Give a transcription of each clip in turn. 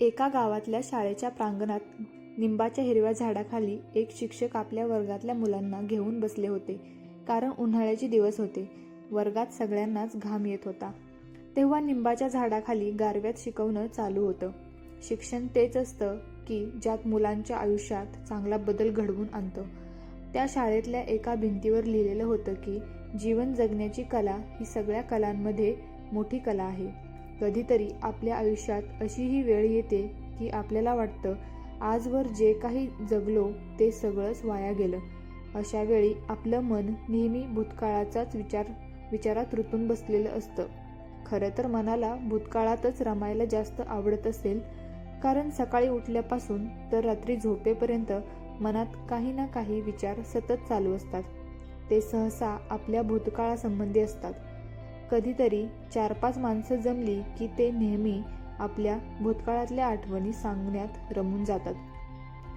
एका गावातल्या शाळेच्या प्रांगणात निंबाच्या हिरव्या झाडाखाली एक शिक्षक आपल्या वर्गातल्या मुलांना घेऊन बसले होते कारण उन्हाळ्याचे दिवस होते. वर्गात सगळ्यांनाच घाम येत होता. तेव्हा निंबाच्या झाडाखाली गारव्यात शिकवणं चालू होतं. शिक्षण तेच असतं की ज्यात मुलांच्या आयुष्यात चांगला बदल घडवून आणतं. त्या शाळेतल्या एका भिंतीवर लिहिलेलं होतं की जीवन जगण्याची कला ही सगळ्या कलांमध्ये मोठी कला आहे. कधीतरी आपल्या आयुष्यात अशीही वेळ येते की आपल्याला वाटतं आजवर जे काही जगलो ते सगळंच वाया गेलं. अशा वेळी आपलं मन नेहमी भूतकाळाचाच विचार विचारात रुतून बसलेलं असतं. खरं तर मनाला भूतकाळातच रमायला जास्त आवडत असेल कारण सकाळी उठल्यापासून तर रात्री झोपेपर्यंत मनात काही ना काही विचार सतत चालू असतात. ते सहसा आपल्या भूतकाळासंबंधी असतात. कधीतरी चार पाच माणसं जमली की ते नेहमी आपल्या भूतकाळातल्या आठवणी सांगण्यात रमून जातात.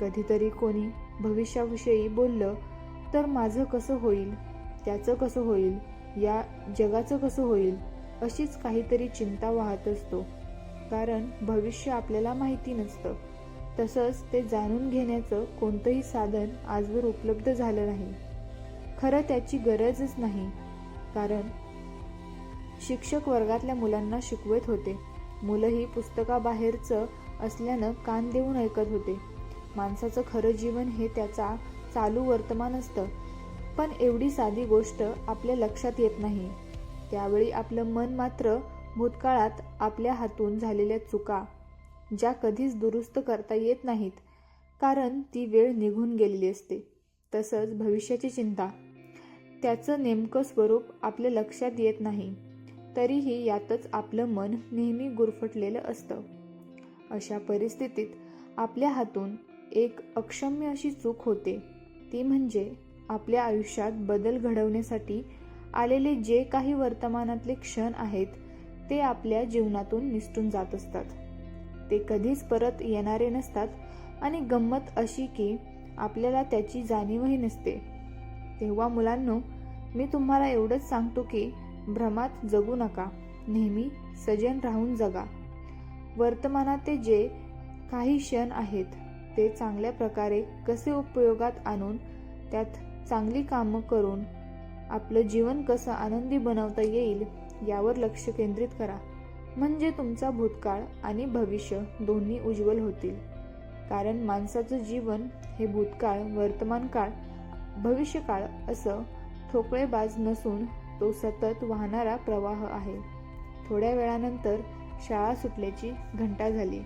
कधीतरी कोणी भविष्याविषयी बोललं तर माझं कसं होईल? त्याचं कसं होईल? या जगाचं कसं होईल? अशीच काहीतरी चिंता वाहत असतो. कारण भविष्य आपल्याला माहिती नसतं. तसंच ते जाणून घेण्याचं कोणतंही साधन आजवर उपलब्ध झालं नाही. खरं त्याची गरजच नाही. कारण शिक्षक वर्गातल्या मुलांना शिकवत होते. मुलंही पुस्तकाबाहेरचं असल्यानं कान देऊन ऐकत होते. माणसाचं खरं जीवन हे त्याचा चालू वर्तमान असतं. पण एवढी साधी गोष्ट आपल्या लक्षात येत नाही. त्यावेळी आपलं मन मात्र भूतकाळात आपल्या हातून झालेल्या चुका ज्या कधीच दुरुस्त करता येत नाहीत कारण ती वेळ निघून गेलेली असते. तसंच भविष्याची चिंता. त्याचं नेमकं स्वरूप आपल्या लक्षात येत नाही. तरीही यातच आपलं मन नेहमी गुरफटलेलं असतं. अशा परिस्थितीत आपल्या हातून एक अक्षम्य अशी चूक होते. ती म्हणजे आपल्या आयुष्यात बदल घडवण्यासाठी आलेले जे काही वर्तमानातले क्षण आहेत ते आपल्या जीवनातून निसटून जात असतात. ते कधीच परत येणारे नसतात आणि गंमत अशी की आपल्याला त्याची जाणीवही नसते. तेव्हा मुलांनो मी तुम्हाला एवढंच सांगतो की भ्रमात जगू नका. नेहमी सजन राहून जगा. वर्तमानात जे काही क्षण आहेत ते चांगल्या प्रकारे कसे उपयोगात आणून त्यात चांगली कामं करून आपलं जीवन कसं आनंदी बनवता येईल यावर लक्ष केंद्रित करा. म्हणजे तुमचा भूतकाळ आणि भविष्य दोन्ही उज्ज्वल होतील. कारण माणसाचं जीवन हे भूतकाळ वर्तमान काळ भविष्यकाळ असं ठोकळेबाज नसून तो सतत वाहणारा प्रवाह आहे. थोड्या वेळानंतर शाळा सुटल्याची घंटा झाली.